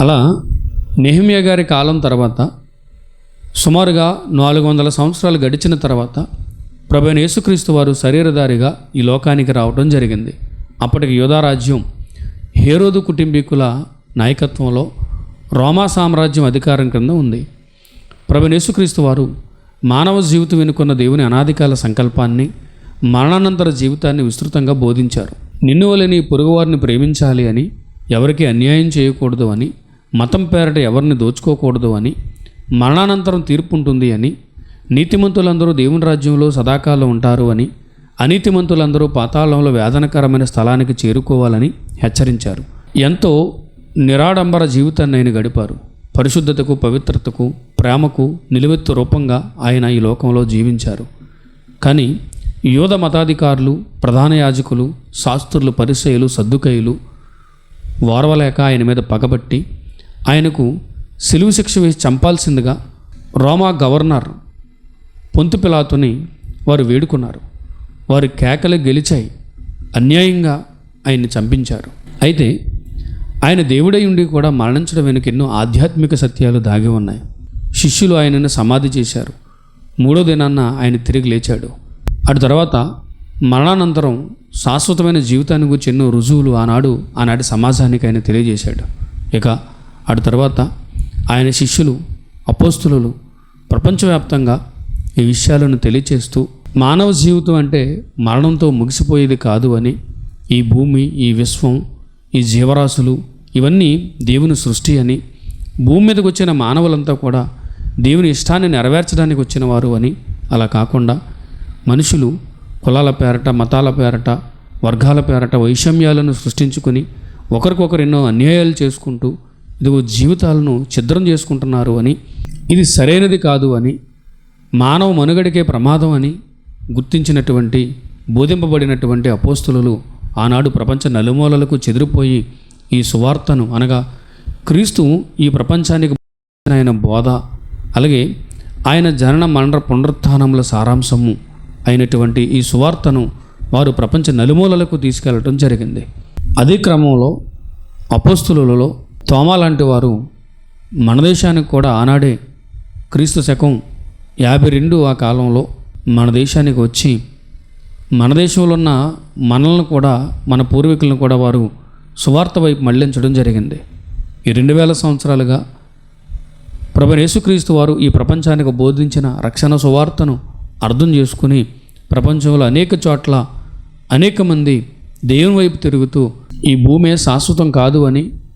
అలా నెహిమియా గారి కాలం తర్వాత సుమారుగా నాలుగు వందల సంవత్సరాలు గడిచిన తర్వాత ప్రభుని యేసుక్రీస్తు వారు శరీరధారిగా ఈ లోకానికి రావడం జరిగింది. అప్పటికి యోధారాజ్యం హేరోదు కుటుంబీకుల నాయకత్వంలో రోమా సామ్రాజ్యం అధికారం క్రింద ఉంది. ప్రభుని యేసుక్రీస్తు వారు మానవ జీవితం వెనుకున్న దేవుని అనాదికాల సంకల్పాన్ని మరణానంతర జీవితాన్ని విస్తృతంగా బోధించారు. నిన్ను వలె పొరుగువారిని ప్రేమించాలి అని ఎవరికి అన్యాయం చేయకూడదు అని మతం పేరట ఎవరిని దోచుకోకూడదు అని మరణానంతరం తీర్పు ఉంటుంది అని నీతిమంతులందరూ దేవుని రాజ్యంలో సదాకాలం ఉంటారు అని అనీతిమంతులందరూ పాతాళంలో వేదనకరమైన స్థలానికి చేరుకోవాలని హెచ్చరించారు. ఎంతో నిరాడంబర జీవితాన్ని ఆయన గడిపారు. పరిశుద్ధతకు పవిత్రతకు ప్రేమకు నిలువెత్తు రూపంగా ఆయన ఈ లోకంలో జీవించారు. కానీ యోధ మతాధికారులు ప్రధాన యాజకులు శాస్త్రులు పరిచయులు సర్దుకయులు వారవలేక ఆయన మీద పగబట్టి ఆయనకు సిలువు శిక్ష వేసి చంపాల్సిందిగా రోమా గవర్నర్ పొంతు పిలాతుని వారు వేడుకున్నారు. వారి కేకలు గెలిచాయి. అన్యాయంగా ఆయన్ని చంపించారు. అయితే ఆయన దేవుడై ఉండి కూడా మరణించడం వెనుక ఎన్నో ఆధ్యాత్మిక సత్యాలు దాగి ఉన్నాయి. శిష్యులు ఆయనను సమాధి చేశారు. మూడో దినాన్న ఆయన తిరిగి లేచాడు. అటు తర్వాత మరణానంతరం శాశ్వతమైన జీవితాన్ని గురించి ఎన్నో రుజువులు ఆనాడు ఆనాటి సమాజానికి ఆయన తెలియజేశాడు. ఇక అటు తర్వాత ఆయన శిష్యులు అపోస్తులు ప్రపంచవ్యాప్తంగా ఈ విషయాలను తెలియచేస్తూ మానవ జీవితం అంటే మరణంతో ముగిసిపోయేది కాదు అని ఈ భూమి ఈ విశ్వం ఈ జీవరాశులు ఇవన్నీ దేవుని సృష్టి అని భూమి మీదకి వచ్చిన మానవులంతా కూడా దేవుని ఇష్టాన్ని నెరవేర్చడానికి వచ్చిన వారు అని అలా కాకుండా మనుషులు కులాల పేరట మతాల పేరట వర్గాల పేరట వైషమ్యాలను సృష్టించుకొని ఒకరికొకరు ఎన్నో అన్యాయాలు చేసుకుంటూ ఇదిగో జీవితాలను ఛిద్రం చేసుకుంటున్నారు అని. ఇది సరైనది కాదు అని మానవ మనుగడికే ప్రమాదం అని గుర్తించినటువంటి బోధింపబడినటువంటి అపోస్తులు ఆనాడు ప్రపంచ నలుమూలలకు చెదిరిపోయి ఈ సువార్తను అనగా క్రీస్తు ఈ ప్రపంచానికి ఆయన బోధ అలాగే ఆయన జనన మరణ పునరుత్నముల సారాంశము అయినటువంటి ఈ సువార్తను వారు ప్రపంచ నలుమూలలకు తీసుకెళ్ళడం జరిగింది. అదే క్రమంలో అపోస్తులలో తోమా లాంటి వారు మన దేశానికి కూడా ఆనాడే క్రీస్తు శకం యాభై రెండు ఆ కాలంలో మన దేశానికి వచ్చి మన దేశంలో ఉన్న మనల్ని కూడా మన పూర్వీకులను కూడా వారు సువార్త వైపు మళ్ళించడం జరిగింది. ఈ రెండు వేల సంవత్సరాలుగా ప్రభు యేసుక్రీస్తు వారు ఈ ప్రపంచానికి బోధించిన రక్షణ సువార్తను అర్థం చేసుకుని ప్రపంచంలో అనేక చోట్ల అనేక మంది దేవుని వైపు తిరుగుతూ ఈ భూమే శాశ్వతం కాదు అని